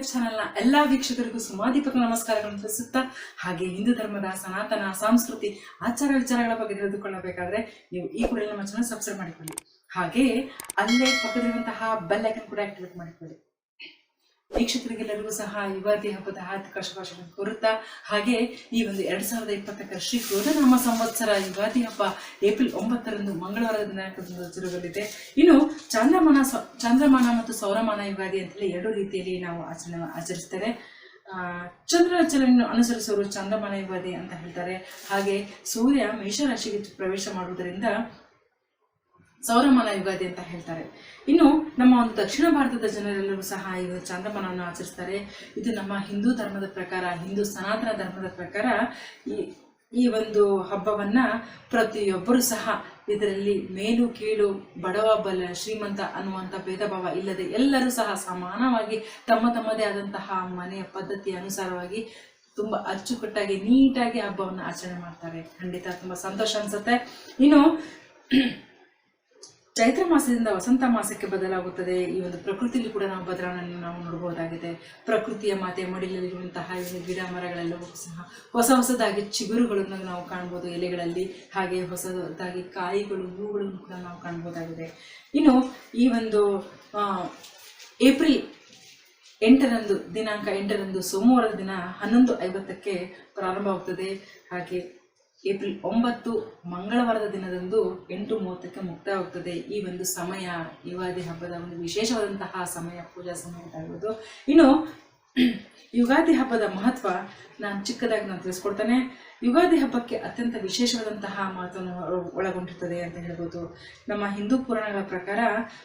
Life ಚಾನೆಲ್ನ ಎಲ್ಲಾ ವೀಕ್ಷಕರಿಗೂ ಸುಮಾದೀಪಕ ನಮಸ್ಕಾರಗಳನ್ನು ತಿಳಿಸುತ್ತಾ, ಹಾಗೆ ಹಿಂದೂ ಧರ್ಮದ ಸನಾತನ, ಸಂಸ್ಕೃತಿ, ಆಚಾರ ವಿಚಾರಗಳ ಬಗ್ಗೆ ತಿಳಿದುಕೊಳ್ಳಬೇಕಾದ್ರೆ ನೀವು ಈ ಕೂಡ ನಮ್ಮ ಚಾನಲ್ ಸಬ್ಸ್ಕ್ರೈಬ್ ಮಾಡಿಕೊಳ್ಳಿ. ಹಾಗೆ ಅಲ್ಲೇ ಪಕ್ಕದಲ್ಲಿರುವಂತಹ ಬೆಲ್ ಐಕನ್ ಕೂಡ ಆಕ್ಟಿವೇಟ್ ಮಾಡಿಕೊಳ್ಳಿ. ವೀಕ್ಷಕರಿಗೆಲ್ಲರಿಗೂ ಸಹ ಯುಗಾದಿ ಹಬ್ಬದ ಹಾರ್ದಿಕ ಶುಭಾಶಯಗಳನ್ನು ಕೋರುತ್ತಾ, ಹಾಗೆ ಈ ಒಂದು ಎರಡ್ ಸಾವಿರದ ಇಪ್ಪತ್ತಕ್ಕರ ಶ್ರೀ ಕ್ರೋಧನಾಮ ಸಂವತ್ಸರ ಯುಗಾದಿ ಹಬ್ಬ ಏಪ್ರಿಲ್ ಒಂಬತ್ತರಂದು ಮಂಗಳವಾರದ ದಿನಾಂಕದಿಂದ ಜರುಗಲಿದೆ. ಇನ್ನು ಚಂದ್ರಮಾನ ಚಂದ್ರಮಾನ ಮತ್ತು ಸೌರಮಾನ ಯುಗಾದಿ ಅಂತೇಳಿ ಎರಡು ರೀತಿಯಲ್ಲಿ ನಾವು ಆಚರಣೆ ಆಚರಿಸ್ತೇವೆ ಚಂದ್ರ ಚಲನೆಯನ್ನು ಅನುಸರಿಸುವರು ಚಂದ್ರಮಾನ ಯುಗಾದಿ ಅಂತ ಹೇಳ್ತಾರೆ. ಹಾಗೆ ಸೂರ್ಯ ಮೇಷರಾಶಿಗೆ ಪ್ರವೇಶ ಮಾಡುವುದರಿಂದ ಸೌರಮಾನ ಯುಗಾದಿ ಅಂತ ಹೇಳ್ತಾರೆ. ಇನ್ನು ನಮ್ಮ ಒಂದು ದಕ್ಷಿಣ ಭಾರತದ ಜನರೆಲ್ಲರೂ ಸಹ ಈ ಚಾಂದ್ರಮಾನವನ್ನು ಆಚರಿಸ್ತಾರೆ. ಇದು ನಮ್ಮ ಹಿಂದೂ ಧರ್ಮದ ಪ್ರಕಾರ, ಹಿಂದೂ ಸನಾತನ ಧರ್ಮದ ಪ್ರಕಾರ ಈ ಈ ಒಂದು ಹಬ್ಬವನ್ನ ಪ್ರತಿಯೊಬ್ಬರೂ ಸಹ ಇದರಲ್ಲಿ ಮೇಲು, ಕೀಳು, ಬಡವ, ಬಲ, ಶ್ರೀಮಂತ ಅನ್ನುವಂಥ ಭೇದ ಭಾವ ಇಲ್ಲದೆ ಎಲ್ಲರೂ ಸಹ ಸಮಾನವಾಗಿ ತಮ್ಮ ತಮ್ಮದೇ ಆದಂತಹ ಮನೆಯ ಪದ್ಧತಿಯ ಅನುಸಾರವಾಗಿ ತುಂಬ ಅಚ್ಚುಕಟ್ಟಾಗಿ, ನೀಟಾಗಿ ಹಬ್ಬವನ್ನು ಆಚರಣೆ ಮಾಡ್ತಾರೆ. ಖಂಡಿತ ತುಂಬ ಸಂತೋಷ ಅನ್ಸುತ್ತೆ. ಇನ್ನು ಚೈತ್ರ ಮಾಸದಿಂದ ವಸಂತ ಮಾಸಕ್ಕೆ ಬದಲಾಗುತ್ತದೆ. ಈ ಒಂದು ಪ್ರಕೃತಿಯಲ್ಲಿ ಕೂಡ ನಾವು ಬದಲಾವಣೆಯನ್ನು ನಾವು ನೋಡಬಹುದಾಗಿದೆ. ಪ್ರಕೃತಿಯ ಮಾತೆ ಮಡಿಲಲ್ಲಿರುವಂತಹ ಗಿಡ ಮರಗಳೆಲ್ಲವೂ ಸಹ ಹೊಸ ಹೊಸದಾಗಿ ಚಿಗುರುಗಳನ್ನು ನಾವು ಕಾಣ್ಬೋದು ಎಲೆಗಳಲ್ಲಿ. ಹಾಗೆ ಹೊಸದಾಗಿ ಕಾಯಿಗಳು, ಹೂಗಳನ್ನು ಕೂಡ ನಾವು ಕಾಣ್ಬೋದಾಗಿದೆ. ಇನ್ನು ಈ ಒಂದು ಏಪ್ರಿಲ್ ಎಂಟರಂದು, ದಿನಾಂಕ ಎಂಟರಂದು ಸೋಮವಾರದ ದಿನ ಹನ್ನೊಂದು ಐವತ್ತಕ್ಕೆ ಪ್ರಾರಂಭವಾಗುತ್ತದೆ ಹಾಗೆ ಏಪ್ರಿಲ್ ಒಂಬತ್ತು ಮಂಗಳವಾರದ ದಿನದಂದು ಎಂಟು ಮೂವತ್ತಕ್ಕೆ ಮುಕ್ತಾಯವಾಗುತ್ತದೆ. ಈ ಒಂದು ಸಮಯ ಯುಗಾದಿ ಹಬ್ಬದ ಒಂದು ವಿಶೇಷವಾದಂತಹ ಸಮಯ ಪೂಜಾ ಸಮಯ ಹೇಳ್ಬೋದು ಇನ್ನು, ಯುಗಾದಿ ಹಬ್ಬದ ಮಹತ್ವ ನಾನು ಚಿಕ್ಕದಾಗಿ ನಾನು ತಿಳಿಸ್ಕೊಡ್ತೇನೆ. ಯುಗಾದಿ ಹಬ್ಬಕ್ಕೆ ಅತ್ಯಂತ ವಿಶೇಷವಾದಂತಹ ಮಹತ್ವವನ್ನು ಒಳ- ಒಳಗೊಂಡಿರ್ತದೆ ಅಂತ ಹೇಳ್ಬೋದು. ನಮ್ಮ ಹಿಂದೂ ಪುರಾಣಗಳ ಪ್ರಕಾರ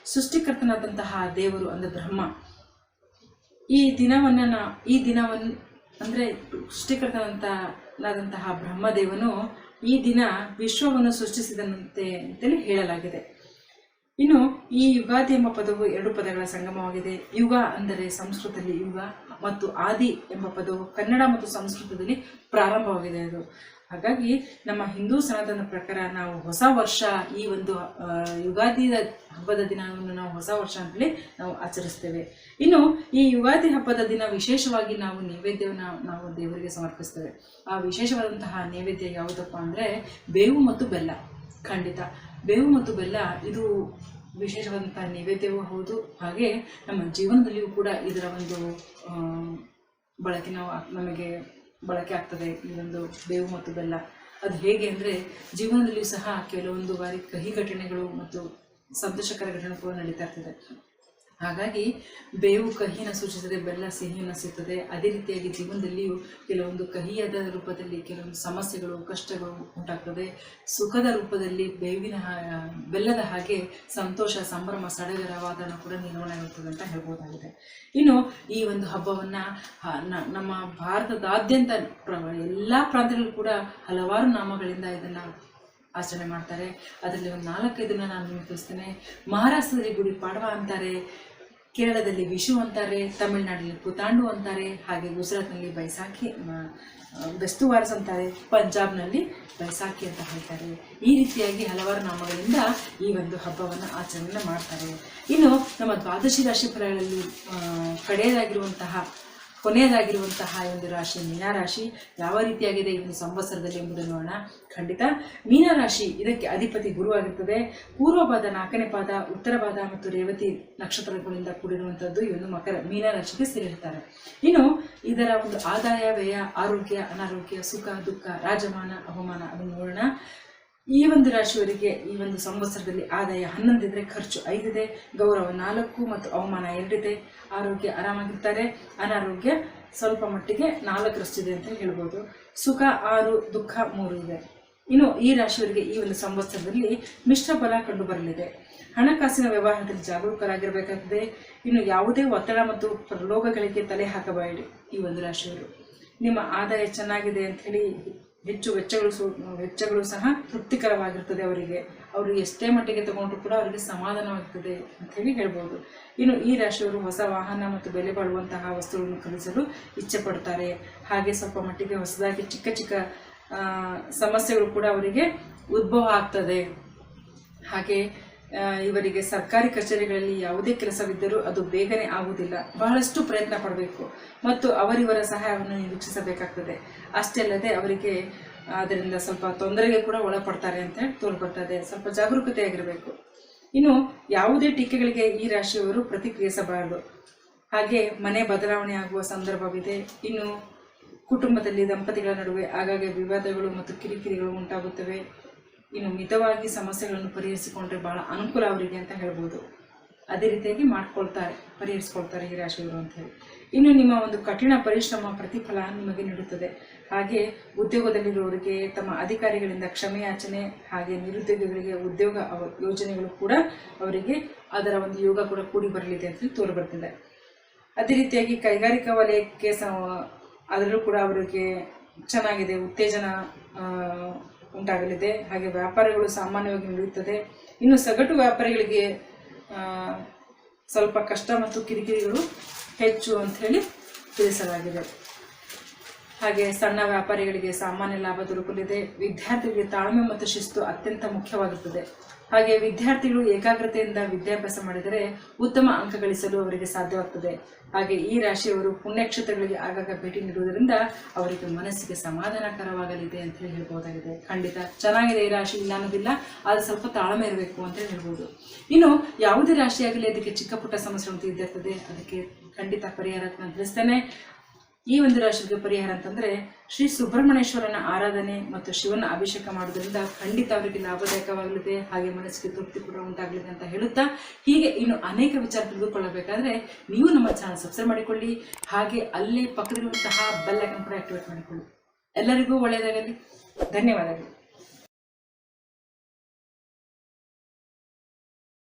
ಸೃಷ್ಟಿಕರ್ತನಾದಂತಹ ದೇವರು ಅಂದರೆ ಬ್ರಹ್ಮ. ಈ ದಿನವನ್ನ ಈ ದಿನವನ್ನು ಅಂದ್ರೆ ಸೃಷ್ಟಿಕರ್ತನಂತಹ ಬ್ರಹ್ಮದೇವನು ಈ ದಿನ ವಿಶ್ವವನ್ನು ಸೃಷ್ಟಿಸಿದಂತೆ ಅಂತೇಳಿ ಹೇಳಲಾಗಿದೆ. ಇನ್ನು ಈ ಯುಗಾದಿ ಎಂಬ ಪದವು ಎರಡು ಪದಗಳ ಸಂಗಮವಾಗಿದೆ. ಯುಗ ಅಂದರೆ ಸಂಸ್ಕೃತದಲ್ಲಿ ಯುಗ ಮತ್ತು ಆದಿ ಎಂಬ ಪದವು ಕನ್ನಡ ಮತ್ತು ಸಂಸ್ಕೃತದಲ್ಲಿ ಪ್ರಾರಂಭವಾಗಿದೆ ಅದು. ಹಾಗಾಗಿ ನಮ್ಮ ಹಿಂದೂ ಸನಾತನ ಪ್ರಕಾರ ನಾವು ಹೊಸ ವರ್ಷ ಈ ಒಂದು ಯುಗಾದಿ ಹಬ್ಬದ ದಿನವನ್ನು ನಾವು ಹೊಸ ವರ್ಷ ಅಂತೇಳಿ ನಾವು ಆಚರಿಸ್ತೇವೆ. ಇನ್ನು ಈ ಯುಗಾದಿ ಹಬ್ಬದ ದಿನ ವಿಶೇಷವಾಗಿ ನಾವು ನೈವೇದ್ಯವನ್ನು ನಾವು ದೇವರಿಗೆ ಸಮರ್ಪಿಸ್ತೇವೆ. ಆ ವಿಶೇಷವಾದಂತಹ ನೈವೇದ್ಯ ಯಾವುದಪ್ಪ ಅಂದರೆ ಬೇವು ಮತ್ತು ಬೆಲ್ಲ. ಖಂಡಿತ. ಬೇವು ಮತ್ತು ಬೆಲ್ಲ, ಇದು ವಿಶೇಷವಾದಂತಹ ನೈವೇದ್ಯವೂ ಹೌದು. ಹಾಗೆ ನಮ್ಮ ಜೀವನದಲ್ಲಿಯೂ ಕೂಡ ಇದರ ಒಂದು ಬಳಕೆ ನಾವು ನಮಗೆ ಬಳಕೆ ಆಗ್ತದೆ, ಈ ಒಂದು ಬೇವು ಮತ್ತು ಬೆಲ್ಲ. ಅದು ಹೇಗೆ ಅಂದರೆ ಜೀವನದಲ್ಲಿಯೂ ಸಹ ಕೆಲವೊಂದು ಬಾರಿ ಕಹಿ ಘಟನೆಗಳು ಮತ್ತು ಸಂತೋಷಕರ ಘಟನೆಗಳು ನಡೀತಾ ಇರ್ತದೆ. ಹಾಗಾಗಿ ಬೇವು ಕಹಿನ ಸೂಚಿಸದೆ ಬೆಲ್ಲ ಸಿಹಿಯನ್ನು ಸಿಗ್ತದೆ ಅದೇ ರೀತಿಯಾಗಿ ಜೀವನದಲ್ಲಿಯೂ ಕೆಲವೊಂದು ಕಹಿಯಾದ ರೂಪದಲ್ಲಿ ಕೆಲವೊಂದು ಸಮಸ್ಯೆಗಳು, ಕಷ್ಟಗಳು ಉಂಟಾಗ್ತದೆ. ಸುಖದ ರೂಪದಲ್ಲಿ ಬೇವಿನ ಬೆಲ್ಲದ ಹಾಗೆ ಸಂತೋಷ, ಸಂಭ್ರಮ ಸಡಗರವಾದ ಕೂಡ ನಿರ್ವಹಣೆ ಆಗುತ್ತದೆ ಅಂತ ಹೇಳ್ಬೋದಾಗಿದೆ. ಇನ್ನು ಈ ಒಂದು ಹಬ್ಬವನ್ನು ನಮ್ಮ ಭಾರತದಾದ್ಯಂತ ಎಲ್ಲ ಪ್ರಾಂತ್ಯಗಳು ಕೂಡ ಹಲವಾರು ನಾಮಗಳಿಂದ ಇದನ್ನು ಆಚರಣೆ ಮಾಡ್ತಾರೆ. ಅದರಲ್ಲಿ ಒಂದು ನಾಲ್ಕೈದನ್ನ ನಾನು ನಿಮಗೆ ತಿಳಿಸ್ತೇನೆ ಮಹಾರಾಷ್ಟ್ರದಲ್ಲಿ ಗುಡಿ ಪಾಡವ ಅಂತಾರೆ, ಕೇರಳದಲ್ಲಿ ವಿಷು ಅಂತಾರೆ, ತಮಿಳುನಾಡಲ್ಲಿ ಪುತಾಂಡು ಅಂತಾರೆ, ಹಾಗೆ ಗುಜರಾತ್ನಲ್ಲಿ ಬೈಸಾಖಿ ಬೆಸ್ತುವಾರ್ಸ್ ಅಂತಾರೆ, ಪಂಜಾಬ್ನಲ್ಲಿ ಬೈಸಾಖಿ ಅಂತ ಹೇಳ್ತಾರೆ. ಈ ರೀತಿಯಾಗಿ ಹಲವಾರು ನಾಮಗಳಿಂದ ಈ ಒಂದು ಹಬ್ಬವನ್ನು ಆಚರಣೆ ಮಾಡ್ತಾರೆ. ಇನ್ನು ನಮ್ಮ ದ್ವಾದಶಿ ರಾಶಿ ಫಲಗಳಲ್ಲಿ ಕಡೆಯದಾಗಿರುವಂತಹ ಕೊನೆಯದಾಗಿರುವಂತಹ ಒಂದು ರಾಶಿ ಮೀನಾರಾಶಿ ಯಾವ ರೀತಿಯಾಗಿದೆ ಈ ಒಂದು ಸಂವತ್ಸರದಲ್ಲಿ ಎಂಬುದನ್ನು ನೋಡೋಣ. ಖಂಡಿತ ಮೀನರಾಶಿ ಇದಕ್ಕೆ ಅಧಿಪತಿ ಗುರುವಾಗಿರ್ತದೆ ಪೂರ್ವ ಪಾದ, ನಾಲ್ಕನೇ ಪಾದ, ಉತ್ತರ ಪಾದ ಮತ್ತು ರೇವತಿ ನಕ್ಷತ್ರಗಳಿಂದ ಕೂಡಿರುವಂಥದ್ದು ಈ ಒಂದು ಮಕರ ಮೀನರಾಶಿಗೆ ಸೇರಿರ್ತಾರೆ. ಇನ್ನು ಇದರ ಒಂದು ಆದಾಯ, ವ್ಯಯ, ಆರೋಗ್ಯ, ಅನಾರೋಗ್ಯ, ಸುಖ, ದುಃಖ, ರಾಜಮಾನ, ಅವಮಾನ ಅದನ್ನು ನೋಡೋಣ. ಈ ಒಂದು ರಾಶಿಯವರಿಗೆ ಈ ಒಂದು ಸಂವತ್ಸರದಲ್ಲಿ ಆದಾಯ ಹನ್ನೊಂದಿದ್ರೆ ಖರ್ಚು ಐದಿದೆ, ಗೌರವ ನಾಲ್ಕು ಮತ್ತು ಅವಮಾನ ಎರಡಿದೆ. ಆರೋಗ್ಯ ಆರಾಮಾಗಿರ್ತಾರೆ. ಅನಾರೋಗ್ಯ ಸ್ವಲ್ಪ ಮಟ್ಟಿಗೆ ನಾಲ್ಕರಷ್ಟಿದೆ ಅಂತ ಹೇಳ್ಬೋದು. ಸುಖ ಆರು, ದುಃಖ ಮೂರು ಇದೆ. ಇನ್ನು ಈ ರಾಶಿಯವರಿಗೆ ಈ ಒಂದು ಸಂವತ್ಸರದಲ್ಲಿ ಮಿಶ್ರ ಫಲ ಕಂಡು ಬರಲಿದೆ. ಹಣಕಾಸಿನ ವ್ಯವಹಾರದಲ್ಲಿ ಜಾಗರೂಕರಾಗಿರಬೇಕಾಗಿದೆ ಇನ್ನು ಯಾವುದೇ ಒತ್ತಡ ಮತ್ತು ಪ್ರಲೋಭಗಳಿಗೆ ತಲೆ ಹಾಕಬೇಡಿ ಈ ಒಂದು ರಾಶಿಯವರು. ನಿಮ್ಮ ಆದಾಯ ಚೆನ್ನಾಗಿದೆ ಅಂತ ಹೇಳಿ ಹೆಚ್ಚು ವೆಚ್ಚಗಳು ವೆಚ್ಚಗಳು ಸಹ ತೃಪ್ತಿಕರವಾಗಿರ್ತದೆ ಅವರಿಗೆ. ಅವರು ಎಷ್ಟೇ ಮಟ್ಟಿಗೆ ತಗೊಂಡ್ರು ಕೂಡ ಅವರಿಗೆ ಸಮಾಧಾನವಾಗ್ತದೆ ಅಂತ ಹೇಳಿ ಹೇಳ್ಬೋದು. ಇನ್ನು ಈ ರಾಶಿಯವರು ಹೊಸ ವಾಹನ ಮತ್ತು ಬೆಲೆ ಬಾಳುವಂತಹ ವಸ್ತುಗಳನ್ನು ಖರೀದಿಸಲು ಇಚ್ಛೆ ಪಡ್ತಾರೆ ಹಾಗೆ ಸ್ವಲ್ಪ ಮಟ್ಟಿಗೆ ಹೊಸದಾಗಿ ಚಿಕ್ಕ ಚಿಕ್ಕ ಸಮಸ್ಯೆಗಳು ಕೂಡ ಅವರಿಗೆ ಉದ್ಭವ ಆಗ್ತದೆ. ಹಾಗೆ ಇವರಿಗೆ ಸರ್ಕಾರಿ ಕಚೇರಿಗಳಲ್ಲಿ ಯಾವುದೇ ಕೆಲಸವಿದ್ದರೂ ಅದು ಬೇಗನೆ ಆಗುವುದಿಲ್ಲ. ಬಹಳಷ್ಟು ಪ್ರಯತ್ನ ಪಡಬೇಕು ಮತ್ತು ಅವರಿವರ ಸಹಾಯವನ್ನು ನಿರೀಕ್ಷಿಸಬೇಕಾಗ್ತದೆ ಅಷ್ಟೇ ಅಲ್ಲದೆ ಅವರಿಗೆ ಅದರಿಂದ ಸ್ವಲ್ಪ ತೊಂದರೆಗೆ ಕೂಡ ಒಳಪಡ್ತಾರೆ ಅಂತ ಹೇಳಿ ತೋರ್ಬರ್ತದೆ ಸ್ವಲ್ಪ ಜಾಗರೂಕತೆಯಾಗಿರಬೇಕು ಇನ್ನು ಯಾವುದೇ ಟೀಕೆಗಳಿಗೆ ಈ ರಾಶಿಯವರು ಪ್ರತಿಕ್ರಿಯಿಸಬಾರದು. ಹಾಗೆ ಮನೆ ಬದಲಾವಣೆ ಆಗುವ ಸಂದರ್ಭವಿದೆ. ಇನ್ನು ಕುಟುಂಬದಲ್ಲಿ ದಂಪತಿಗಳ ನಡುವೆ ಆಗಾಗ್ಗೆ ವಿವಾದಗಳು ಮತ್ತು ಕಿರಿಕಿರಿಗಳು ಉಂಟಾಗುತ್ತವೆ. ಇನ್ನು ಮಿತವಾಗಿ ಸಮಸ್ಯೆಗಳನ್ನು ಪರಿಹರಿಸಿಕೊಂಡ್ರೆ ಬಹಳ ಅನುಕೂಲ ಅವರಿಗೆ ಅಂತ ಹೇಳ್ಬೋದು. ಅದೇ ರೀತಿಯಾಗಿ ಮಾಡ್ಕೊಳ್ತಾರೆ, ಪರಿಹರಿಸ್ಕೊಳ್ತಾರೆ ಈ ರಾಶಿಯವರು ಅಂತ ಹೇಳಿ. ಇನ್ನು ನಿಮ್ಮ ಒಂದು ಕಠಿಣ ಪರಿಶ್ರಮ, ಪ್ರತಿಫಲ ನಿಮಗೆ ನೀಡುತ್ತದೆ. ಹಾಗೆ ಉದ್ಯೋಗದಲ್ಲಿರುವವರಿಗೆ, ತಮ್ಮ ಅಧಿಕಾರಿಗಳಿಂದ ಕ್ಷಮೆಯಾಚನೆ ಹಾಗೆ ನಿರುದ್ಯೋಗಿಗಳಿಗೆ ಉದ್ಯೋಗ ಯೋಜನೆಗಳು ಕೂಡ ಅವರಿಗೆ ಅದರ ಒಂದು ಯೋಗ ಕೂಡ ಕೂಡಿ ಬರಲಿದೆ ಅಂತ ತೋರು ಬರ್ತಿದೆ ಅದೇ ರೀತಿಯಾಗಿ ಕೈಗಾರಿಕಾ ವಲಯಕ್ಕೆ ಸ ಅದರಲ್ಲೂ ಕೂಡ ಅವರಿಗೆ ಚೆನ್ನಾಗಿದೆ, ಉತ್ತೇಜನ ಉಂಟಾಗಲಿದೆ. ಹಾಗೆ ವ್ಯಾಪಾರಗಳು ಸಾಮಾನ್ಯವಾಗಿ ನಡೆಯುತ್ತದೆ. ಇನ್ನು ಸಗಟು ವ್ಯಾಪಾರಿಗಳಿಗೆ ಸ್ವಲ್ಪ ಕಷ್ಟ ಮತ್ತು ಕಿರಿಕಿರಿಗಳು ಹೆಚ್ಚು ಅಂತ ಹೇಳಿ ತಿಳಿಸಲಾಗಿದೆ. ಹಾಗೆ ಸಣ್ಣ ವ್ಯಾಪಾರಿಗಳಿಗೆ ಸಾಮಾನ್ಯ ಲಾಭ ದೊರಕಲಿದೆ. ವಿದ್ಯಾರ್ಥಿಗಳಿಗೆ ತಾಳ್ಮೆ ಮತ್ತು ಶಿಸ್ತು ಅತ್ಯಂತ ಮುಖ್ಯವಾಗುತ್ತದೆ ಹಾಗೆ ವಿದ್ಯಾರ್ಥಿಗಳು ಏಕಾಗ್ರತೆಯಿಂದ ವಿದ್ಯಾಭ್ಯಾಸ ಮಾಡಿದರೆ ಉತ್ತಮ ಅಂಕ ಗಳಿಸಲು ಅವರಿಗೆ ಸಾಧ್ಯವಾಗ್ತದೆ. ಹಾಗೆ ಈ ರಾಶಿಯವರು ಪುಣ್ಯಕ್ಷೇತ್ರಗಳಿಗೆ ಆಗಾಗ ಭೇಟಿ ನೀಡುವುದರಿಂದ ಅವರಿಗೆ ಮನಸ್ಸಿಗೆ ಸಮಾಧಾನಕರವಾಗಲಿದೆ ಅಂತ ಹೇಳಿ ಹೇಳ್ಬೋದಾಗಿದೆ. ಖಂಡಿತ ಚೆನ್ನಾಗಿದೆ ಈ ರಾಶಿ ಇಲ್ಲ ಅನ್ನೋದಿಲ್ಲ ಆದರೆ ಸ್ವಲ್ಪ ತಾಳ್ಮೆ ಇರಬೇಕು ಅಂತ ಹೇಳಿ ಹೇಳ್ಬೋದು. ಇನ್ನು ಯಾವುದೇ ರಾಶಿಯಾಗಲಿ, ಅದಕ್ಕೆ ಚಿಕ್ಕ ಪುಟ್ಟ ಸಮಸ್ಯೆಗಳು ಇದ್ದಿರ್ತದೆ ಅದಕ್ಕೆ ಖಂಡಿತ ಪರಿಹಾರ ಅಂತ ತಿಳಿಸ್ತೇನೆ. ಈ ಒಂದು ರಾಶಿಗೆ ಪರಿಹಾರ ಅಂತಂದ್ರೆ ಶ್ರೀ ಸುಬ್ರಹ್ಮಣ್ಯೇಶ್ವರನ ಆರಾಧನೆ ಮತ್ತು ಶಿವನ ಅಭಿಷೇಕ ಮಾಡೋದ್ರಿಂದ ಖಂಡಿತ ಅವರಿಗೆ ಲಾಭದಾಯಕವಾಗಲಿದೆ, ಹಾಗೆ ಮನಸ್ಸಿಗೆ ತೃಪ್ತಿ ಕೂಡ ಉಂಟಾಗಲಿದೆ ಅಂತ ಹೇಳುತ್ತಾ ಹೀಗೆ ಇನ್ನು ಅನೇಕ ವಿಚಾರ ತಿಳಿದುಕೊಳ್ಳಬೇಕಾದ್ರೆ ನೀವು ನಮ್ಮ ಚಾನಲ್ ಸಬ್ಸ್ಕ್ರೈಬ್ ಮಾಡಿಕೊಳ್ಳಿ, ಹಾಗೆ ಅಲ್ಲೇ ಪಕ್ಕದಲ್ಲಿರುವಂತಹ ಬೆಲ್ ಕೂಡ ಆಕ್ಟಿವೇಟ್ ಮಾಡಿಕೊಳ್ಳಿ. ಎಲ್ಲರಿಗೂ ಒಳ್ಳೆಯದಾಗಲಿ. ಧನ್ಯವಾದಗಳು.